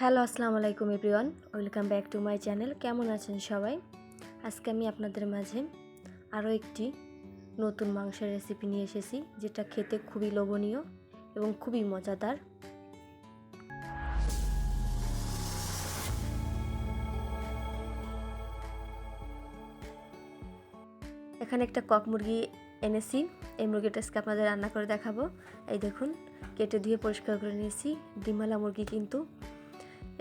Hello, আসসালামু আলাইকুম everyone. Welcome back to my channel. কেমন আছেন সবাই? আজকে আমি আপনাদের মাঝে আরও একটি নতুন মাংসের রেসিপি নিয়ে এসেছি, যেটা খেতে খুবই লোভনীয় এবং খুবই মজাদার। এখানে একটা কক মুরগি এনেছি। এই মুরগিটা আজকে আপনাদের রান্না করে দেখাবো। এই দেখুন, কেটে ধুয়ে পরিষ্কার করে নিয়েছি। ডিমালা মুরগি কিন্তু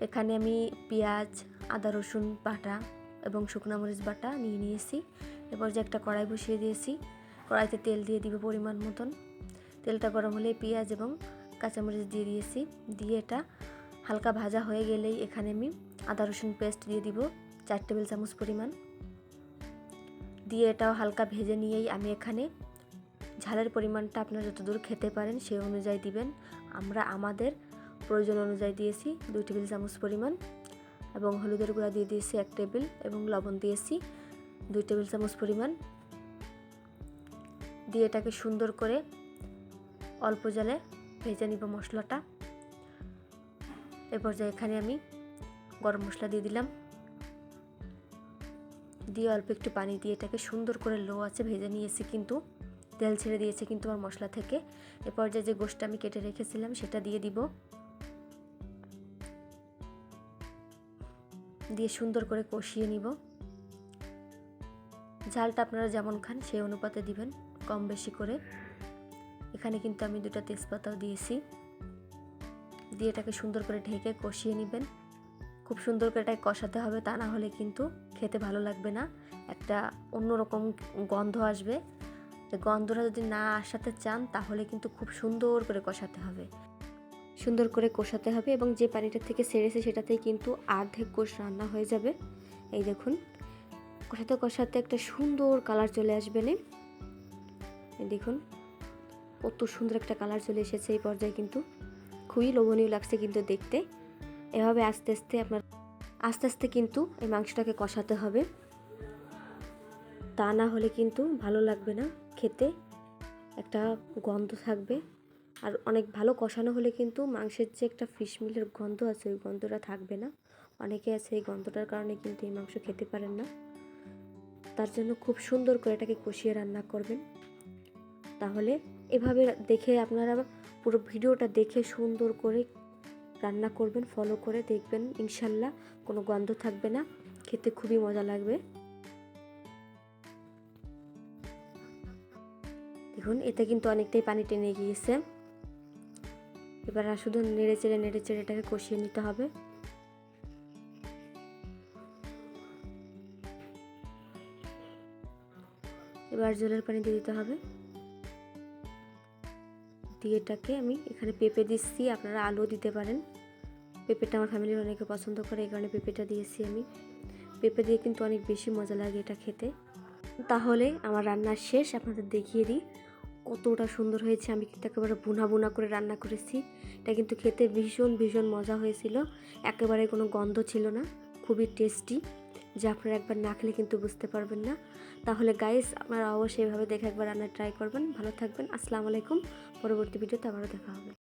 এখানে আমি পেঁয়াজ, আদা, রসুন বাটা এবং শুকনো মরিচ বাটা নিয়ে নিয়েছি। এরপর যে একটা কড়াই বসিয়ে দিয়েছি, কড়াইতে তেল দিয়ে দিব পরিমাণ মতন। তেলটা গরম হলে পেঁয়াজ এবং কাঁচামরিচ দিয়ে দিয়েছি। দিয়ে এটা হালকা ভাজা হয়ে গেলেই এখানে আমি আদা, রসুন পেস্ট দিয়ে দিব, চার টেবিল চামচ পরিমাণ। দিয়ে এটাও হালকা ভেজে নিয়েই আমি এখানে ঝালের পরিমাণটা আপনারা যতদূর খেতে পারেন সেই অনুযায়ী দিবেন। আমরা আমাদের প্রয়োজন অনুযায়ী দিয়েছি দুই টেবিল চামচ পরিমাণ এবং হলুদের গুঁড়া দিয়ে দিয়েছি এক টেবিল এবং লবণ দিয়েছি দুই টেবিল চামচ পরিমাণ। দিয়ে এটাকে সুন্দর করে অল্প জলে ভেজে নিব মশলাটা। এরপর যে এখানে আমি গরম মশলা দিয়ে দিলাম। দিয়ে অল্প একটু পানি দিয়ে এটাকে সুন্দর করে লো আছে ভেজে নিয়েছি কিন্তু, তেল ছেড়ে দিয়েছে কিন্তু আমার মশলা থেকে। এ পর্যায়ে যে গোষ্ঠটা আমি কেটে রেখেছিলাম সেটা দিয়ে দিব। দিয়ে সুন্দর করে কষিয়ে নিব। ঝালটা আপনারা যেমন খান, সেই অনুপাতে দিবেন, কম বেশি করে। এখানে কিন্তু আমি দুটো তেজপাতাও দিয়েছি। দিয়ে এটাকে সুন্দর করে ঢেকে কষিয়ে নেবেন। খুব সুন্দর করে এটাকে কষাতে হবে, তা না হলে কিন্তু খেতে ভালো লাগবে না। একটা অন্যরকম গন্ধ আসবে। গন্ধটা যদি না আসাতে চান, তাহলে কিন্তু খুব সুন্দর করে কষাতে হবে। সুন্দর করে কষাতে হবে এবং যে পানিটা থেকে সেরেছে সেটাতেই কিন্তু আর্ধেক কোষ রান্না হয়ে যাবে। এই দেখুন, কষাতে কষাতে একটা সুন্দর কালার চলে আসবে না। দেখুন, কত সুন্দর একটা কালার চলে এসেছে এই পর্যায়ে কিন্তু। খুবই লোভনীয় লাগছে কিন্তু দেখতে। এভাবে আস্তে আস্তে আপনার, আস্তে আস্তে কিন্তু এই মাংসটাকে কষাতে হবে। তা না হলে কিন্তু ভালো লাগবে না, খেতে একটা গন্ধ থাকবে। আর অনেক ভালো কষানো হলে কিন্তু মাংসের যে একটা ফিশ মিলের গন্ধ আছে, ওই গন্ধটা থাকবে না। অনেকে আছে এই গন্ধটার কারণে কিন্তু এই মাংস খেতে পারেন না। তার জন্য খুব সুন্দর করে এটাকে কষিয়ে রান্না করবেন। তাহলে এভাবে দেখে আপনারা পুরো ভিডিওটা দেখে সুন্দর করে রান্না করবেন ফলো করে দেখবেন, ইনশাল্লাহ কোনো গন্ধ থাকবে না। খেতে খুবই মজা লাগবে। দেখুন, এতে কিন্তু অনেকটাই পানি টেনে গিয়েছে। এবার শুধু নেড়ে চেড়ে নেড়ে চেড়ে এটাকে কষিয়ে নিতে হবে। এবার জলের পানি দিয়ে দিতে হবে। দিয়ে এটাকে আমি এখানে পেঁপে দিচ্ছি, আপনারা আলু দিতে পারেন। পেঁপেটা আমার ফ্যামিলির অনেকে পছন্দ করে, এই কারণে পেঁপেটা দিয়েছি আমি। পেঁপে দিয়ে কিন্তু অনেক বেশি মজা লাগে এটা খেতে। তাহলে আমার রান্নার শেষ, আপনাদের দেখিয়ে দিই। কতটা সুন্দর হয়েছে, আমি কিন্তু একেবারে বুনা বুনা করে রান্না করেছি। এটা কিন্তু খেতে ভীষণ ভীষণ মজা হয়েছিল। একেবারে কোনো গন্ধ ছিল না, খুবই টেস্টি যা আপনারা একবার না খেলে কিন্তু বুঝতে পারবেন না। তাহলে গাইস আপনারা অবশ্যই এভাবে দেখে একবার রান্না ট্রাই করবেন। ভালো থাকবেন, আসসালামু আলাইকুম। পরবর্তী ভিডিওতে আবারও দেখা হবে।